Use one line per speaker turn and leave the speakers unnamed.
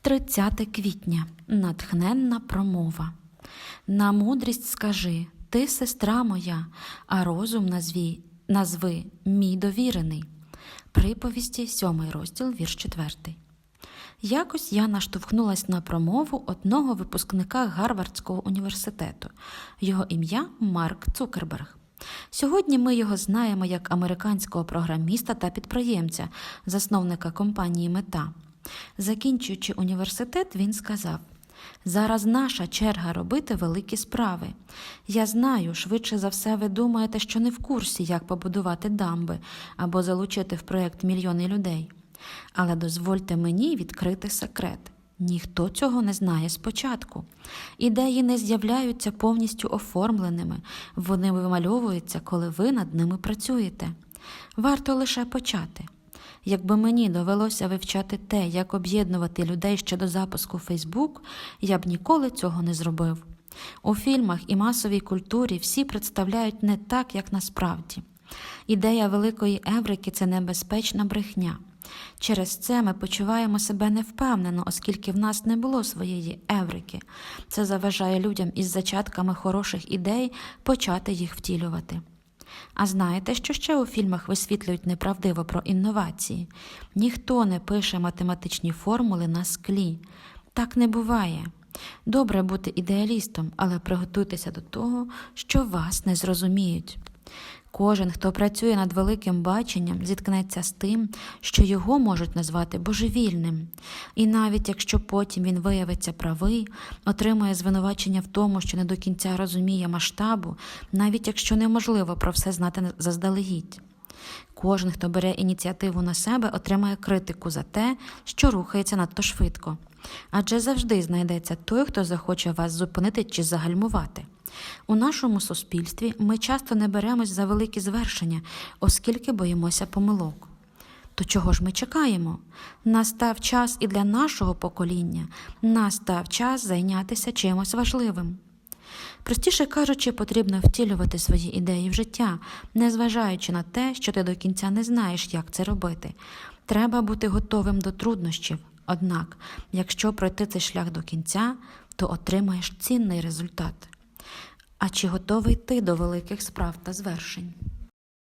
30 квітня натхненна промова. На мудрість скажи, ти сестра моя, а розум назві, назви мій довірений. Приповісті, 7 розділ, вірш 4. Якось я наштовхнулась на промову одного випускника Гарвардського університету. Його ім'я Марк Цукерберг. Сьогодні ми його знаємо як американського програміста та підприємця, засновника компанії Мета. Закінчуючи університет, він сказав: Зараз наша черга робити великі справи. Я знаю, швидше за все, ви думаєте, що не в курсі, як побудувати дамби або залучити в проєкт мільйони людей. Але дозвольте мені відкрити секрет. Ніхто цього не знає спочатку. Ідеї не з'являються повністю оформленими, вони вимальовуються, коли ви над ними працюєте. Варто лише почати. Якби мені довелося вивчати те, як об'єднувати людей ще до запуску Фейсбук, я б ніколи цього не зробив. У фільмах і масовій культурі всі представляють не так, як насправді. Ідея великої еврики це небезпечна брехня. Через це ми почуваємо себе невпевнено, оскільки в нас не було своєї еврики. Це заважає людям із зачатками хороших ідей почати їх втілювати. А знаєте, що ще у фільмах висвітлюють неправдиво про інновації? Ніхто не пише математичні формули на склі. Так не буває. Добре бути ідеалістом, але приготуйтеся до того, що вас не зрозуміють. Кожен, хто працює над великим баченням, зіткнеться з тим, що його можуть назвати божевільним. І навіть якщо потім він виявиться правий, отримує звинувачення в тому, що не до кінця розуміє масштабу, навіть якщо неможливо про все знати заздалегідь. Кожен, хто бере ініціативу на себе, отримає критику за те, що рухається надто швидко. Адже завжди знайдеться той, хто захоче вас зупинити чи загальмувати. У нашому суспільстві ми часто не беремось за великі звершення, оскільки боїмося помилок. То чого ж ми чекаємо? Настав час і для нашого покоління, настав час зайнятися чимось важливим. Простіше кажучи, потрібно втілювати свої ідеї в життя, незважаючи на те, що ти до кінця не знаєш, як це робити. Треба бути готовим до труднощів. Однак, якщо пройти цей шлях до кінця, то отримаєш цінний результат. А чи готовий ти до великих справ та звершень?